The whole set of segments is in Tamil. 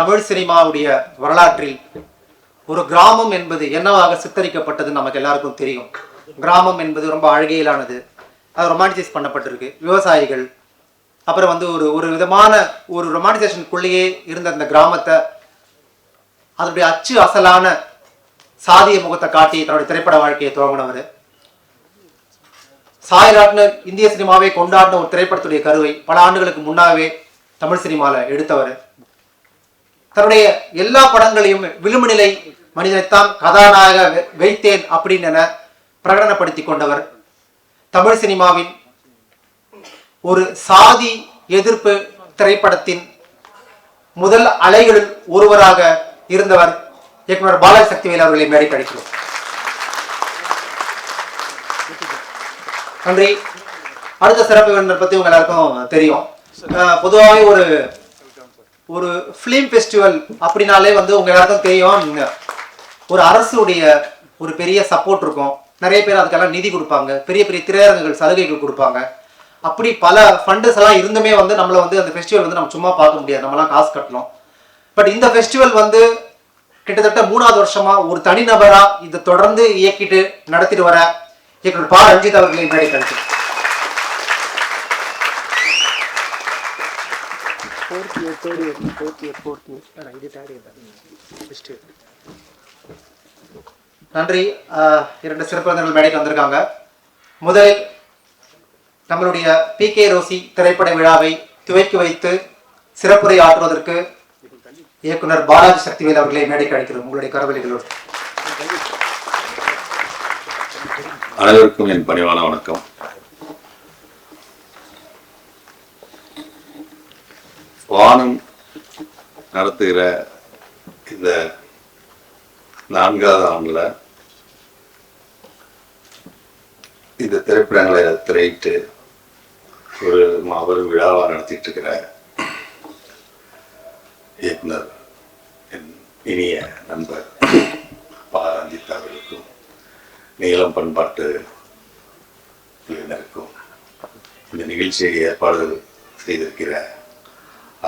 தமிழ் சினிமாவுடைய வரலாற்றில் ஒரு கிராமம் என்பது என்னவாக சித்தரிக்கப்பட்டது நமக்கு எல்லாருக்கும் தெரியும். கிராமம் என்பது ரொம்ப அழகியலானது. அது ரொமான்டிசைஸ் பண்ணப்பட்டிருக்கு. விவசாயிகள் அப்புறம் வந்து ஒரு ஒரு விதமான ஒரு ரொமான்டிசேஷனுக்குள்ளேயே இருந்த அந்த கிராமத்தை அதனுடைய அச்சு அசலான சாதிய முகத்தை காட்டி தன்னுடைய திரைப்பட வாழ்க்கையை துவங்கினவர். சாயலாட்னு இந்திய சினிமாவை கொண்டாடின ஒரு திரைப்படத்துடைய கருவை பல ஆண்டுகளுக்கு முன்னாவே தமிழ் சினிமாவில் எடுத்தவர். தன்னுடைய எல்லா படங்களையும் விளிம்புநிலை மனிதனைத்தான் கதாநாயக வைத்தேன் அப்படின்னு என பிரகடனப்படுத்தி கொண்டவர். தமிழ் சினிமாவின் ஒரு சாதி எதிர்ப்பு திரைப்படத்தின் முதல் அலைகளில் ஒருவராக இருந்தவர் இயக்குனர் பாலாஜி சக்திவேல் அவர்களை மேடை அழைக்கிறோம். நன்றி. அடுத்த சிறப்பு பற்றி உங்க எல்லாருக்கும் தெரியும். பொதுவாகவே ஒரு ஒரு ஃபிலிம் ஃபெஸ்டிவல் அப்படின்னாலே வந்து உங்கள் எல்லாருக்கும் தெரியும் ஒரு அரசுடைய ஒரு பெரிய சப்போர்ட் இருக்கும். நிறைய பேர் அதுக்கெல்லாம் நிதி கொடுப்பாங்க. பெரிய பெரிய திரையரங்குகள் சலுகைகள் கொடுப்பாங்க. அப்படி பல ஃபண்டஸ் எல்லாம் இருந்துமே வந்து நம்மளை வந்து அந்த ஃபெஸ்டிவல் வந்து நம்ம சும்மா பார்க்க முடியாது. நம்மலாம் காசு கட்டணும். பட் இந்த ஃபெஸ்டிவல் வந்து கிட்டத்தட்ட மூணாவது வருஷமா ஒரு தனிநபரா இதை தொடர்ந்து இயக்கிட்டு நடத்திட்டு வர இயக்குனர் பா. ரஞ்சித் அவர்களை முன்னாடி கழிச்சு fourth year third year fourth year fourth year இது தேர்ட் இயர் ஃபஸ்ட் இயர் நன்றி. இரண்டு சிறப்பு மேடைக்கு வந்திருக்காங்க. முதலில் நம்மளுடைய பி. கே. ரோசி திரைப்பட விழாவை துவக்கி வைத்து சிறப்புரை ஆற்றுவதற்கு இயக்குனர் பாலாஜி சக்திவேல் அவர்களை மேடைக்கு அழைக்கிறோம். உங்களுடைய கரவலிகளோடு அனைவருக்கும் என் பணிவான வணக்கம். வானம் நடத்துகிற இந்த நான்காவது ஆண்டுல இந்த திரைப்படங்களை திரையிட்டு ஒரு மாபெரும் விழாவாக நடத்திட்டு இருக்கிற இயக்குனர் என் இனிய நண்பர் பா. ரஞ்சித் அவர்களுக்கும் நீளம் பண்பாட்டு குழுவினருக்கும் இந்த நிகழ்ச்சியை ஏற்பாடு செய்திருக்கிற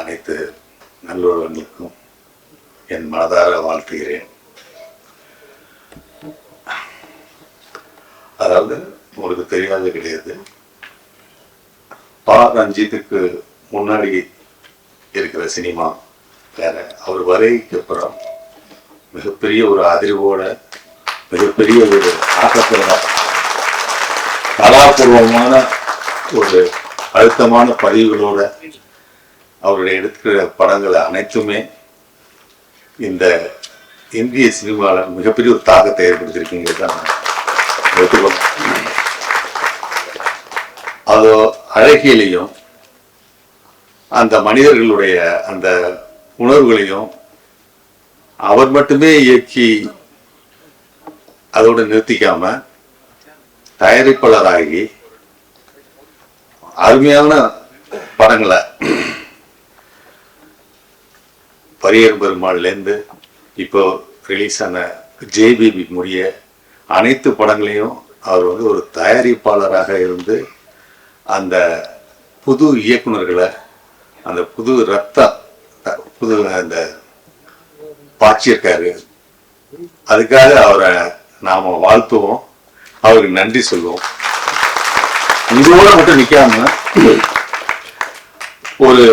அனைத்து நல்லுறவர்களுக்கும் என் மனதார வாழ்த்துகிறேன். அதாவது உங்களுக்கு தெரியாத கிடையாது. பா ரஞ்சித்துக்கு முன்னாடி இருக்கிற சினிமா வேற. அவர் வருகைக்கு அப்புறம் மிகப்பெரிய ஒரு அதிர்வோட மிகப்பெரிய ஒரு ஆக்கத்தோட கலாபூர்வமான ஒரு அழுத்தமான பதிவுகளோட அவருடைய எடுக்கிற படங்கள் அனைத்துமே இந்த இந்திய சினிமாவில் மிகப்பெரிய ஒரு தாக்கத்தை ஏற்படுத்தியிருக்கீங்க தான் ஒத்துக்கணும் அதோ அழகியலையும் அந்த மனிதர்களுடைய அந்த உணர்வுகளையும் அவர் மட்டுமே இயக்கி அதோடு நிறுத்திக்காம தயாரிப்பாளராகி அருமையான படங்களை பரியர் பெருமாள்லேருந்து இப்போ ரிலீஸ் ஆன ஜேபிபி முடிய அனைத்து படங்களையும் அவர் வந்து ஒரு தயாரிப்பாளராக இருந்து அந்த புது இயக்குனர்களை அந்த புது ரத்த புது அந்த பாய்ச்சியிருக்காரு அதுக்காக அவரை நாம வாழ்த்துவோம். அவருக்கு நன்றி சொல்லுவோம். இதோட மட்டும் நிற்காம ஒரு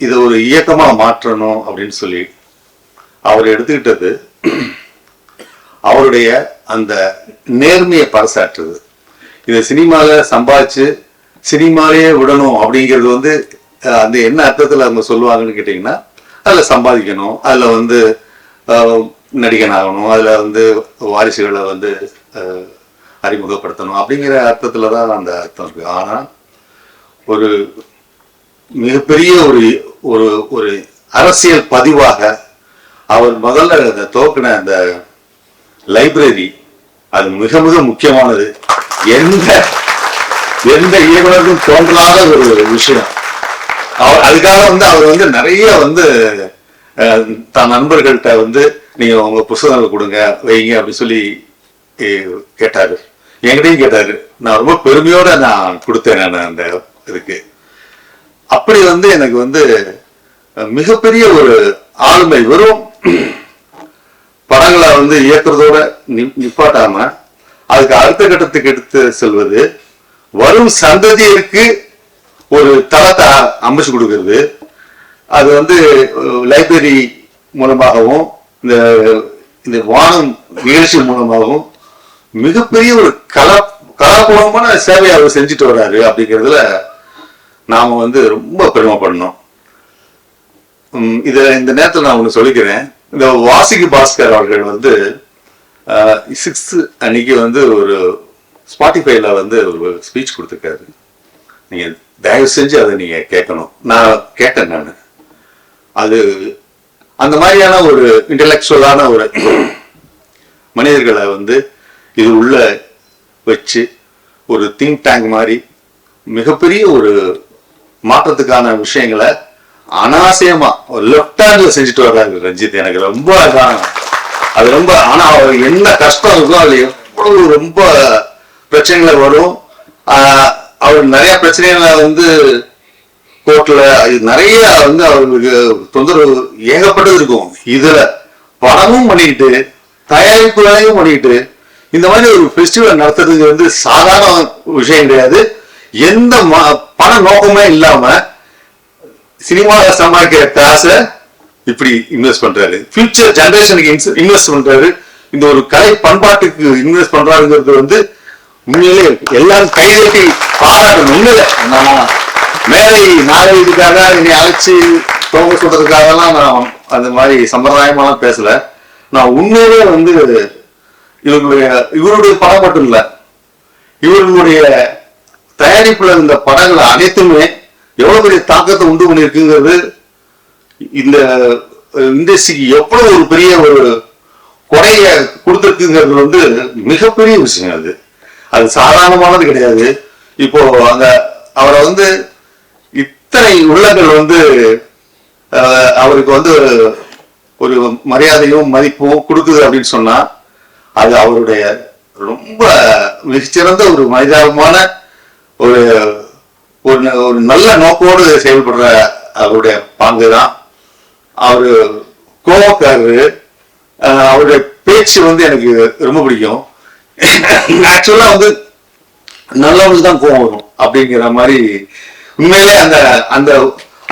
இதை ஒரு இயக்கமாக மாற்றணும் அப்படின்னு சொல்லி அவர் எடுத்துக்கிட்டது அவருடைய அந்த நேர்மையை பறைசாற்றுது இதை சினிமாவில் சம்பாதிச்சு சினிமாலேயே விடணும் அப்படிங்கிறது வந்து அந்த என்ன அர்த்தத்தில் அவங்க சொல்லுவாங்கன்னு கேட்டிங்கன்னா அதில் சம்பாதிக்கணும் அதில் வந்து நடிகன் ஆகணும் அதில் வந்து வாரிசுகளை வந்து அறிமுகப்படுத்தணும் அப்படிங்கிற அர்த்தத்தில் தான் அந்த அர்த்தம் இருக்குது ஆனால் ஒரு மிகப்பெரிய ஒரு ஒரு ஒரு அரசியல் பதிவாக அவர் முதல்ல அந்த துவக்கின அந்த லைப்ரரி அது மிக மிக முக்கியமானது. எந்த எந்த இயக்குனருக்கும் தோன்றாத ஒரு விஷயம். அவர் அதுக்காக வந்து அவர் வந்து நிறைய வந்து தன் நண்பர்கள்ட்ட வந்து நீங்க உங்க புஸ்தகங்களை கொடுங்க வைங்க அப்படின்னு சொல்லி கேட்டாரு. என்கிட்டயும் கேட்டாரு. நான் ரொம்ப பெருமையோட நான் கொடுத்தேன் நான் அந்த இதுக்கு. அப்படி வந்து எனக்கு வந்து மிகப்பெரிய ஒரு ஆளுமை வெறும் படங்களை வந்து இயக்குறதோட நிப்பாட்டாம அதுக்கு அடுத்த கட்டத்துக்கு எடுத்து செல்வது வரும் சந்ததியருக்கு ஒரு தளத்தை அமைச்சு கொடுக்கறது. அது வந்து லைப்ரரி மூலமாகவும் இந்த இந்த வானம் நிகழ்ச்சி மூலமாகவும் மிகப்பெரிய ஒரு கலா கலாபூர்வமான சேவையை அவர் செஞ்சுட்டு வர்றாரு அப்படிங்கிறதுல நாம் வந்து ரொம்ப பெருமைப்படணும். உம் இந்த நேரத்தில் நான் ஒன்று சொல்லிக்கிறேன். இந்த வாசிக்கு பாஸ்கர் அவர்கள் வந்து சிக்ஸ்த் அன்னைக்கு வந்து ஒரு ஸ்பாட்டிஃபைல வந்து ஒரு ஸ்பீச் கொடுத்துருக்காரு. நீங்கள் தயவு செஞ்சு அதை நீங்கள் கேட்கணும். நான் கேட்டேன் நான். அது அந்த மாதிரியான ஒரு இன்டலெக்சுவலான ஒரு மனிதர்களை வந்து இது உள்ள வச்சு ஒரு திங்க் டேங்க் மாதிரி மிகப்பெரிய ஒரு மாற்றத்துக்கான விஷயங்களை அனாவசியமா ஒரு லெஃப்ட் ஹேண்ட்ல செஞ்சுட்டு வர்றாரு ரஞ்சித். எனக்கு ரொம்ப அதான் அது ரொம்ப ஆனா அவர் என்ன கஷ்டம் இருக்கும் அதுல எவ்வளவு ரொம்ப பிரச்சனைகள் வரும். ஆஹ் அவர் நிறைய பிரச்சனைகளை வந்து கோர்ட்ல நிறைய வந்து அவங்களுக்கு தொந்தரவு ஏகப்பட்டது இருக்கும். இதுல படமும் பண்ணிக்கிட்டு தயாரிப்பு வேலையும் பண்ணிக்கிட்டு இந்த மாதிரி ஒரு ஃபெஸ்டிவல் நடத்துறதுக்கு வந்து சாதாரண விஷயம் கிடையாது. எந்த பண நோக்கமே இல்லாம சினிமாவை சம்பாதிக்கிற காசை இப்படி இன்வெஸ்ட் பண்றாரு. ஃபியூச்சர் ஜெனரேஷனுக்கு இன்வெஸ்ட் பண்றாரு. இந்த ஒரு கலை பண்பாட்டுக்கு இன்வெஸ்ட் பண்றாருங்கிறது வந்து உண்மையிலே எல்லாரும் கைதட்டி பாராட்டணும். உண்மையில நான் மேலை இதுக்காக என்னை அழைச்சி தோங்க சொல்றதுக்காகலாம் நான் அந்த மாதிரி சம்பிரதாயமாலாம் பேசல. நான் உண்மையிலே வந்து இவங்களுடைய இவருடைய படம் மட்டும் இல்லை இவர்களுடைய தயாரிப்புல இருந்த படங்கள் அனைத்துமே எவ்வளவு பெரிய தாக்கத்தை உண்டு பண்ணியிருக்குங்கிறது இந்த இண்டஸ்ட்ரிக்கு எவ்வளவு ஒரு பெரிய ஒரு குறைய கொடுத்துருக்குங்கிறது வந்து மிகப்பெரிய விஷயம் அது. அது சாதாரணமானது கிடையாது. இப்போ அந்த அவரை வந்து இத்தனை உள்ளங்கள் வந்து அஹ், அவருக்கு வந்து ஒரு மரியாதையும் மதிப்பும் கொடுக்குது அப்படின்னு சொன்னா அது அவருடைய ரொம்ப மிகச்சிறந்த ஒரு மனிதாபமான ஒரு ஒரு ஒரு நல்ல நோக்கோடு செயல்படுற அவருடைய பாங்கு தான் அவரு கோவக்காரரு. அவருடைய பேச்சு வந்து எனக்கு ரொம்ப பிடிக்கும். ஆக்சுவலா வந்து நல்லவங்களுக்கு தான் கோவம் வரும் அப்படிங்கிற மாதிரி உண்மையிலே அந்த அந்த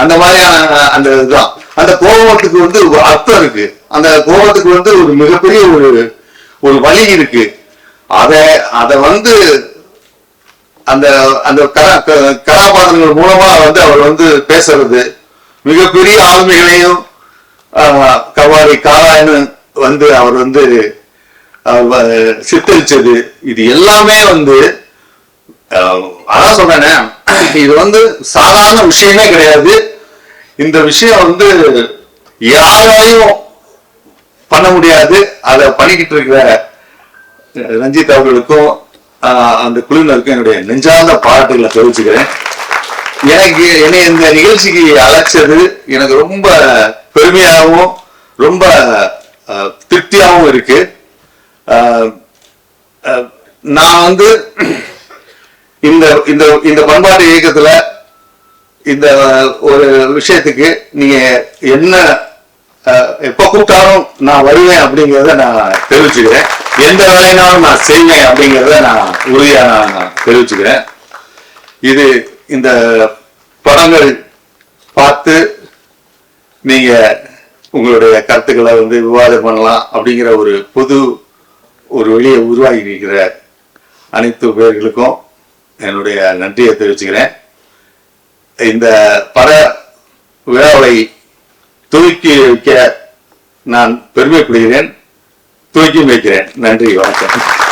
அந்த மாதிரியான அந்த இதுதான். அந்த கோபத்துக்கு வந்து ஒரு அர்த்தம் இருக்கு. அந்த கோபத்துக்கு வந்து ஒரு மிகப்பெரிய ஒரு ஒரு வழி இருக்கு. அத அதை வந்து அந்த அந்த க- கதாபாத்திரங்கள் மூலமா வந்து அவர் வந்து பேசுறது. மிகப்பெரிய ஆளுமைகளையும் கவாரி காலாயனு வந்து அவர் வந்து சித்தரிச்சது. இது எல்லாமே வந்து அதான் சொல்றேனே. இது வந்து சாதாரண விஷயமே கிடையாது. இந்த விஷயம் வந்து யாராலையும் பண்ண முடியாது. அதை பண்ணிக்கிட்டு இருக்கிற ரஞ்சித் அவர்களுக்கும் அந்த குழுவினருக்கும் என்னுடைய நெஞ்சார்ந்த பாராட்டுகளை தெரிவிச்சுக்கிறேன். எனக்கு என்னை இந்த நிகழ்ச்சிக்கு அழைச்சது எனக்கு ரொம்ப பெருமையாகவும் ரொம்ப திருப்தியாகவும் இருக்கு. நான் வந்து இந்த இந்த இந்த பண்பாட்டு இயக்கத்துல இந்த ஒரு விஷயத்துக்கு நீங்க என்ன எப்போ எப்ப கூப்பிட்டாலும் நான் வருவேன் அப்படிங்கிறத நான் தெரிவிச்சுக்கிறேன். எந்த வேலைனாலும் நான் செய்வேன் அப்படிங்கிறத நான் உறுதியாக நான் தெரிவிச்சுக்கிறேன். இது இந்த படங்கள் பார்த்து நீங்க உங்களுடைய கருத்துக்களை வந்து விவாதம் பண்ணலாம் அப்படிங்கிற ஒரு பொது ஒரு வழியை உருவாகி இருக்கிற அனைத்து பேர்களுக்கும் என்னுடைய நன்றியை தெரிவிச்சுக்கிறேன். இந்த பட விழாவை துவக்கி வைக்க நான் பெருமைப்படுகிறேன். துவக்கி வைக்கிறேன். நன்றி வணக்கம்.